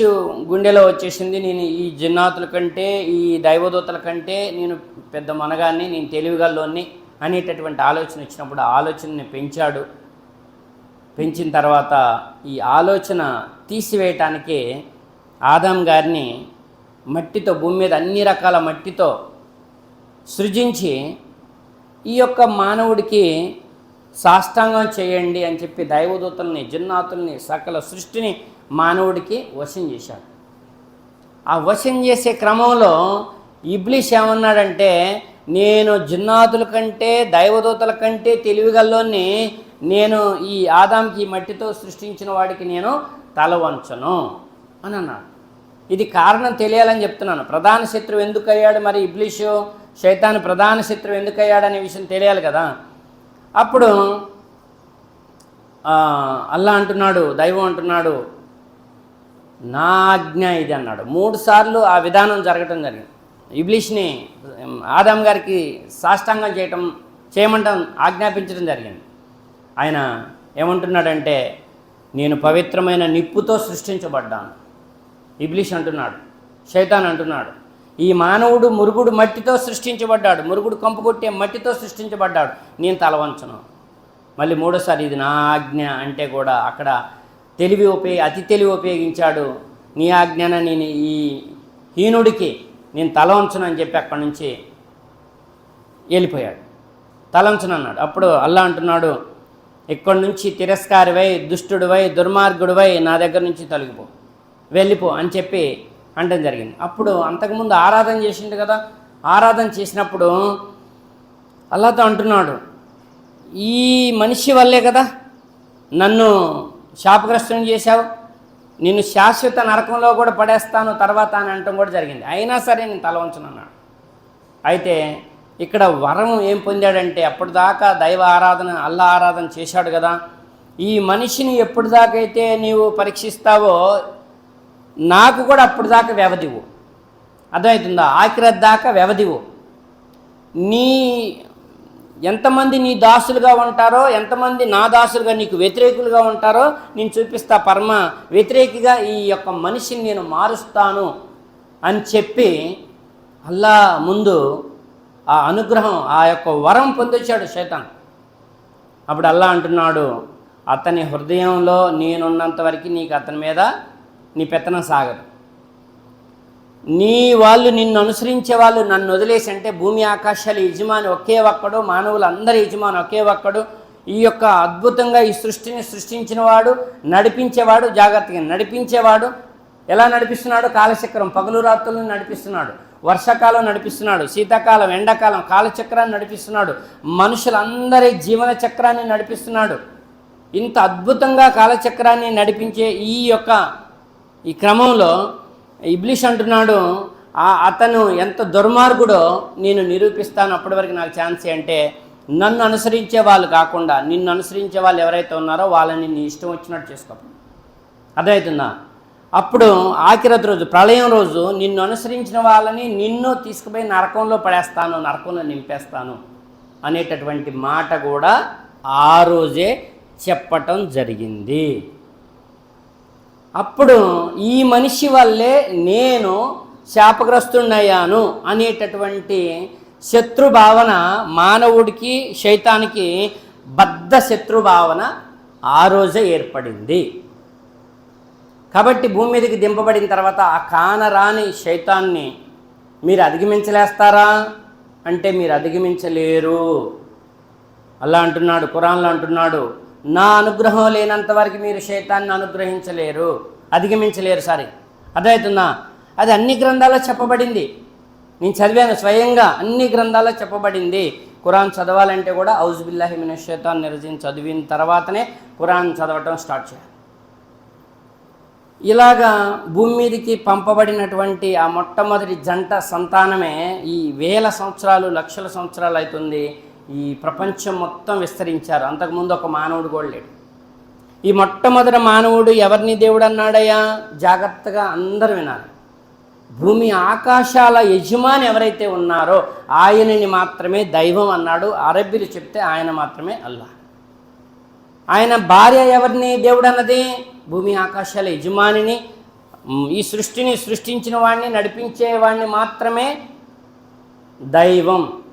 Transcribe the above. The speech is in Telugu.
ఇబ్లీషు గుండెలో వచ్చేసింది. నేను ఈ జిన్నాతుల కంటే ఈ దైవదూతల కంటే నేను పెద్ద మనగాన్ని నేను తెలివిగల్లోని అనేటటువంటి ఆలోచన వచ్చినప్పుడు ఆలోచనని పెంచాడు. పెంచిన తర్వాత ఈ ఆలోచన తీసివేయటానికి ఆదాం గారిని మట్టితో భూమి మీద అన్ని రకాల మట్టితో సృజించి ఈ యొక్క మానవుడికి సాష్టాంగం చేయండి అని చెప్పి దైవదూతల్ని జిన్నాతుల్ని సకల సృష్టిని మానవుడికి వశం చేశాడు. ఆ వశం చేసే క్రమంలో ఇబ్లీష్ ఏమన్నాడంటే నేను జిన్నాతుల కంటే దైవదూతల కంటే తెలివిగల్లోని నేను ఈ ఆదాంకి మట్టితో సృష్టించిన వాడికి నేను తల వంచను అని అన్నాడు. ఇది కారణం తెలియాలని చెప్తున్నాను. ప్రధాన శత్రువు ఎందుకు అయ్యాడు మరి ఇబ్లీషు? శైతాను ప్రధాన శత్రువు ఎందుకు అయ్యాడు అనే విషయం తెలియాలి కదా? అప్పుడు అల్లా అంటున్నాడు దైవం అంటున్నాడు నా ఆజ్ఞ ఇది అన్నాడు. మూడు సార్లు ఆ విధానం జరగటం జరిగింది. ఇబ్లీష్ని ఆదాం గారికి సాష్టాంగం చేయటం చేయమంటం ఆజ్ఞాపించడం జరిగింది. ఆయన ఏమంటున్నాడంటే నేను పవిత్రమైన నిప్పుతో సృష్టించబడ్డాను. ఇబ్లీష్ అంటున్నాడు శైతాన్ అంటున్నాడు ఈ మానవుడు మురుగుడు మట్టితో సృష్టించబడ్డాడు మురుగుడు కంపు కొట్టే మట్టితో సృష్టించబడ్డాడు నేను తలవంచను. మళ్ళీ మూడోసారి ఇది నా ఆజ్ఞ అంటే కూడా అక్కడ తెలివి ఉపయోగి అతి తెలివి ఉపయోగించాడు నీ ఆజ్ఞన నేను ఈ హీనుడికి నేను తల వంచను అని చెప్పి అక్కడి నుంచి వెళ్ళిపోయాడు. తలంచను అన్నాడు. అప్పుడు అల్లా అంటున్నాడు ఇక్కడి నుంచి తిరస్కారివై దుష్టుడివై దుర్మార్గుడివై నా దగ్గర నుంచి తొలగిపో. వెళ్ళిపో అని చెప్పి అనడం జరిగింది. అప్పుడు అంతకుముందు ఆరాధన చేసిండు కదా ఆరాధన చేసినప్పుడు అల్లాతో అంటున్నాడు ఈ మనిషి వల్లే కదా నన్ను శాపగ్రస్తుని చేశావు. నిన్ను శాశ్వత నరకంలో కూడా పడేస్తాను తర్వాత అని అనటం కూడా జరిగింది. అయినా సరే నేను తల వంచను అయితే ఇక్కడ వరం ఏం పొందాడంటే అప్పటిదాకా దైవ ఆరాధన అల్లా ఆరాధన చేశాడు కదా. ఈ మనిషిని ఎప్పటిదాకైతే నీవు పరీక్షిస్తావో నాకు కూడా అప్పటిదాకా వ్యవధివు. అర్థమవుతుందా? ఆఖరి దాకా వ్యవధివు. నీ ఎంతమంది నీ దాసులుగా ఉంటారో ఎంతమంది నా దాసులుగా నీకు వ్యతిరేకులుగా ఉంటారో నేను చూపిస్తా పరమ వ్యతిరేకిగా ఈ యొక్క మనిషిని నేను మారుస్తాను అని చెప్పి అల్లా ముందు ఆ అనుగ్రహం ఆ యొక్క వరం పొందొచ్చాడు శైతాన్. అప్పుడు అల్లా అంటున్నాడు అతని హృదయంలో నేనున్నంత వరకు నీకు అతని మీద నీ పెత్తనం సాగదు. నీ వాళ్ళు నిన్ను అనుసరించే వాళ్ళు నన్ను వదిలేసి అంటే భూమి ఆకాశాల యజమాని ఒకే ఒక్కడు మానవులందరి యజమాని ఒకే ఒక్కడు. ఈ యొక్క అద్భుతంగా ఈ సృష్టిని సృష్టించిన వాడు నడిపించేవాడు జాగ్రత్తగా నడిపించేవాడు. ఎలా నడిపిస్తున్నాడు? కాలచక్రం పగలు రాత్రులను నడిపిస్తున్నాడు. వర్షాకాలం నడిపిస్తున్నాడు. శీతాకాలం ఎండాకాలం కాలచక్రాన్ని నడిపిస్తున్నాడు. మనుషులందరి జీవన చక్రాన్ని నడిపిస్తున్నాడు. ఇంత అద్భుతంగా కాలచక్రాన్ని నడిపించే ఈ యొక్క ఈ క్రమంలో ఇబ్లీష్ అంటున్నాడు అతను ఎంత దుర్మార్గుడో నేను నిరూపిస్తాను అప్పటి వరకు నాకు ఛాన్స్ అంటే నన్ను అనుసరించే వాళ్ళు కాకుండా నిన్ను అనుసరించే వాళ్ళు ఎవరైతే ఉన్నారో వాళ్ళని నీ ఇష్టం వచ్చినట్టు చేసుకో. అర్థమవుతుందా అప్పుడు ఆఖిరత రోజు ప్రళయం రోజు నిన్ను అనుసరించిన వాళ్ళని నిన్ను తీసుకుపోయి నరకంలో పడేస్తాను నరకంలో నింపేస్తాను అనేటటువంటి మాట కూడా ఆ రోజే చెప్పటం జరిగింది. అప్పుడు ఈ మనిషి వల్లే నేను శాపగ్రస్తుడయ్యాను అనేటటువంటి శత్రుభావన మానవుడికి శైతానికి బద్ధ శత్రుభావన ఆ రోజే ఏర్పడింది. కాబట్టి భూమి మీదకి దింపబడిన తర్వాత ఆ కానరాని శైతాన్ని మీరు అధిగమించలేస్తారా? అంటే మీరు అధిగమించలేరు. అలా అంటున్నాడు కురాన్లో అంటున్నాడు నా అనుగ్రహం లేనంత వరకు మీరు శైతాన్ని అనుగ్రహించలేరు. అధిగమించలేరు సారీ అర్థమవుతుందా? అది అన్ని గ్రంథాల్లో చెప్పబడింది. నేను చదివాను స్వయంగా అన్ని గ్రంథాల్లో చెప్పబడింది. ఖురాన్ చదవాలంటే కూడా ఔజుబిల్లాహి మిన శైతాన్ చదివిన తర్వాతనే ఖురాన్ చదవటం స్టార్ట్ చేయాలి. ఇలాగా భూమి మీదకి పంపబడినటువంటి ఆ మొట్టమొదటి జంట సంతానమే ఈ వేల సంవత్సరాలు లక్షల సంవత్సరాలు అవుతుంది. ఈ ప్రపంచం మొత్తం విస్తరించారు. అంతకుముందు ఒక మానవుడు కూడా లేడు. ఈ మొట్టమొదటి మానవుడు ఎవరిని దేవుడు అన్నాడయ్యా? జాగ్రత్తగా అందరూ వినాలి. భూమి ఆకాశాల యజమాని ఎవరైతే ఉన్నారో ఆయనని మాత్రమే దైవం అన్నాడు. అరబ్బీలు చెప్తే ఆయన మాత్రమే అల్లా. ఆయన భార్య ఎవరిని దేవుడు అన్నది? భూమి ఆకాశాల యజమానిని ఈ సృష్టిని సృష్టించిన వాడిని నడిపించే వాడిని మాత్రమే దైవం.